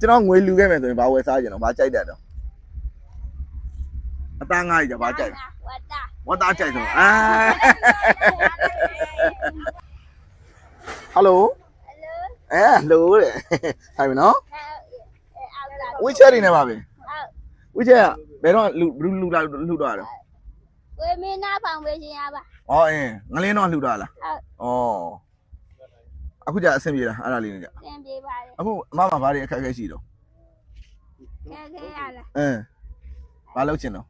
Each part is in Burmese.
ကျွန်တော်ငွေလူခဲ့မယ်ဆိုရင်ဘာဝယ်စားကြတော့ဘာကြိုက်တယ်တော့အသားငါးကြီးကဘာကြိုက်လဲဝတ်တာဝတ်သားကြိုက်ဆိုအာဟယ်လိုဟယ်လိုအဲဟယ်လိုတဲ့ဆိုင်မနော်အောက်လာဝီချက်နေနေပါပဲဟုတ်ဝီချက်ကဘယ်တော့လူဘလူလူလာလှူတော့တော့ဝေမင်းနာဖောင်ပေးရှင်ရပါဩအင်းငလင်းတော့လှူတော့လားဟုတ်ဩ အခုကျအဆင်ပြေလားအဲ့ဒါလေးနေကြသင်ပေးပါလေအခုအမမဘာတွေအခက်အခဲရှိတော့ခဲခဲရလားအင်းဘာလုပ်ချင်တော့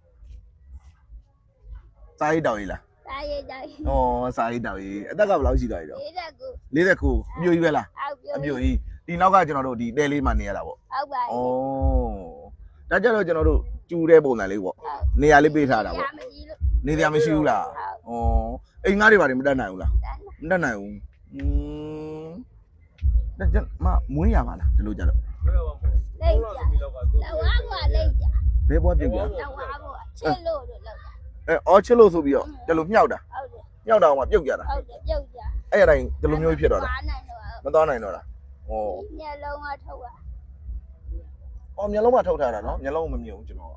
စားရေးတောက်ရေးလားတားရေးတိုင်းဩစားရေးတောက်ရေးအသက်ကဘယ်လောက်ရှိတော့ရတော့ဒီတက်ကူ40ခုအပြိုကြီးပဲလားအောက်ပြိုအပြိုကြီးဒီနောက်ကကျွန်တော်တို့ဒီတဲလေးမှနေရတာပေါ့ဟုတ်ပါဩပြီဒါကြတော့ကျွန်တော်တို့ကျူတဲ့ပုံစံလေးပေါ့ဟုတ်နေရာလေးပေးထားတာရပေါ့မကြီးလို့နေရာမရှိဘူးလားဟုတ်ဩအိမ်ငါးတွေဘာတွေမတက်နိုင်ဘူးလားတန်းမတက်နိုင်ဘူးอืม ဒါကြမမွေးရပါလားဒီလိုကြတော့လိတ်ကြလောဝါကလိတ်ကြဘယ်ဘွားပြုတ်ကြလောဝါကချစ်လို့လို့လောက်တာအဲအော်ချစ်လို့ဆိုပြီးတော့ဒီလိုမြောက်တာဟုတ်တယ်မြောက်တာအောင်မှပြုတ်ကြတာဟုတ်တယ်ပြုတ်ကြအဲ့ရတိုင်းဒီလိုမျိုးဖြစ်တော့တာဝါနိုင်တော့မသွားနိုင်တော့တာဩညလုံးကထုတ်ရအော်မျက်လုံးမထုတ်ထားတာနော်မျက်လုံးမမြင်ဘူးကျွန်တော်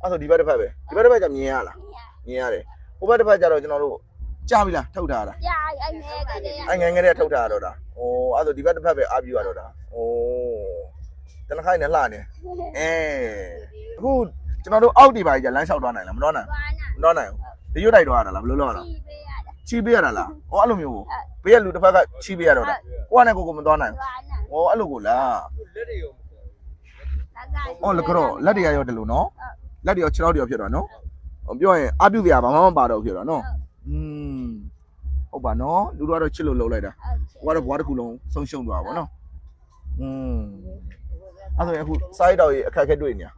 အဲ့ဆိုဒီဘက်တစ်ဖက်ပဲဒီဘက်တစ်ဖက်ကမြင်ရလားမြင်ရတယ်ဟိုဘက်တစ်ဖက်ကျတော့ကျွန်တော်တို့ ကြားပြီလားထုတ်ထားတာကြာအဲ့မဲကလေးအဲ့ငယ်ငယ်လေးထုတ်ထားရတော့တာဩအဲ့ဆိုဒီဘက်တစ်ဖက်ပဲအားပြရတော့တာဩတနခိုင်းနဲ့လှနေအဲအခုကျွန်တော်တို့အောက်ဒီပါကြီးကလမ်းလျှောက်သွားနိုင်လားမသွားနိုင်ဝါနာမသွားနိုင်ဘူးဒီရွတ်တိုက်သွားရတာလားဘယ်လိုလုပ်ရတာကြည့်ပေးရတာချီးပေးရတာလားဩအဲ့လိုမျိုးကိုဘေးကလူတစ်ဖက်ကချီးပေးရတော့တာကိုကနဲ့ကိုကိုမသွားနိုင်ဝါနာဘူးဩအဲ့လိုကိုလားလက်က။အော်လက်ကတော့လက်တွေကရောတယ်လို့နော်။လက်တွေရောခြေထောက်တွေရောဖြစ်တော့နော်။ဟောပြောရင်အပြုတ်စရာဘာမှမပါတော့ဖြစ်တော့နော်။อืม ဟုတ်ပါနော်။လူတို့ကတော့ချစ်လို့လှုပ်လိုက်တာ။ဟိုကတော့ဘွားတစ်ခုလုံးဆုံးရှုံးသွားပါဘောနော်။อืมအဲ့ဆိုရင်အခုစားရတော့ရေအခက်အခဲတွေ့နေ။ဩ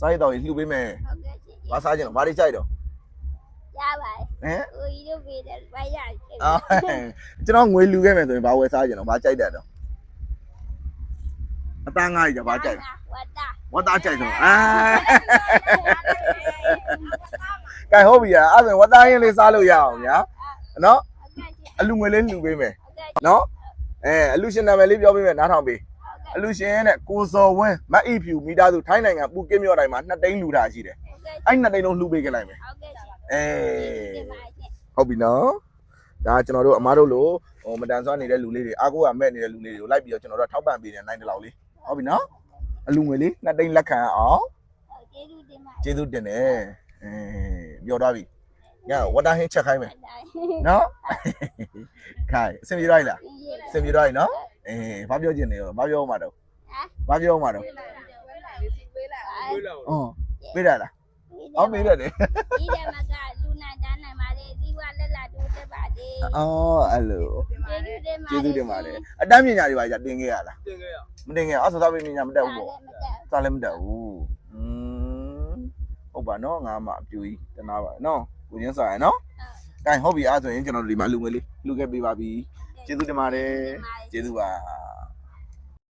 စားရတော့ရေလှူပေးမယ်ဟုတ်ကဲ့ရှင်။ဘာစားကြင်လဲ။ဘာတွေကြိုက်တော့ရပါဟတယ်မ်ကိုကြီးတို့ပေးတယ်ဘာရခဲ့အာကျွန်တော်ငွေလူခဲ့မယ်ဆိုရင်ဘာဝယ်စားကြင်တော့ဘာကြိုက်တယ်တော့အသားငါးကြီးကဘာကြိုက်လဲဝတ်တာဝတ်သားကြိုက်တော့အာ ကဲဟုတ်ပြီอ่ะအဲ့ဒါဆိုရင်ဝတ်သားရင်လေးစားလို့ရအောင်ညာနော်ဟုတ်ကဲ့ရှင်အလူငွေလေးလှူပေးမယ်ဟုတ်ကဲ့နော်အဲအလူရှင်နာမည်လေးပြောပေးမယ်နားထောင်ပေးအလူရှင်နဲ့ကိုစော်ဝင်းမတ်အီဖြူမိသားစုထိုင်းနိုင်ငံပူကင်းမြို့တိုင်းမှာနှစ်သိန်းလှူတာရှိတယ်ဟုတ်ကဲ့အဲ့နှစ်သိန်းလုံးလှူပေးကြလိုက်မယ်ဟုတ်ကဲ့ရှင်အေးဒီမှာရှင်ဟုတ်ပြီနော်ဒါကျွန်တော်တို့အမားတို့လိုဟိုမတန်ဆွမ်းနေတဲ့လူလေးတွေအားကိုးကမဲ့နေတဲ့လူလေးတွေကိုလိုက်ပြီးတော့ကျွန်တော်တို့ထောက်ပံ့ပေးနေနိုင်တယ်လောက်လေးဟုတ်ပြီနော်အလူငွေလေးနှစ်သိန်းလက်ခံအောင်ကျေးဇူးတင်ပါကျေးဇူးတင်တယ်အဲ ပြောတော့ပြီညဝတ်တာဟင်းချက်ခိုင်းမယ် တိုင်း နော်ခိုင်းအဆင်ပြေတော့လား ရှင်ရ အဆင်ပြေတော့နော်အေးဘာပြောချင်နေရောဘာပြောမှတော့ဘာပြောမှတော့အော်ပြေးရလားအော်ပြေးရတယ် ဒီထဲမှာကလူနာတန်းနိုင်ပါလေဒီကလက်လာတူတက်ပါလေ အော်အဲ့လို ကျေးဇူးတင်ပါကျေးဇူးတင်ပါတယ်အတန်းပညာတွေပါじတင်ခဲ့ရလား တင်ခဲ့ရ မတင်ခဲ့အောင်ဆိုတော့ပညာမတက်ဘူးပေါ့ မတက် စားလည်းမတက်ဘူးอืมဟုတ် ပါနော်ငါမှအပြူကြီးတနာပါနော်ကိုချင်းစားရနော်ကဲဟုတ်ပြီအားဆိုရင်ကျွန်တော်တို့ဒီမှာလူငွေလေးလူခဲ့ပေးပါပြီကျေးဇူးတင်ပါတယ်ကျေးဇူးပါ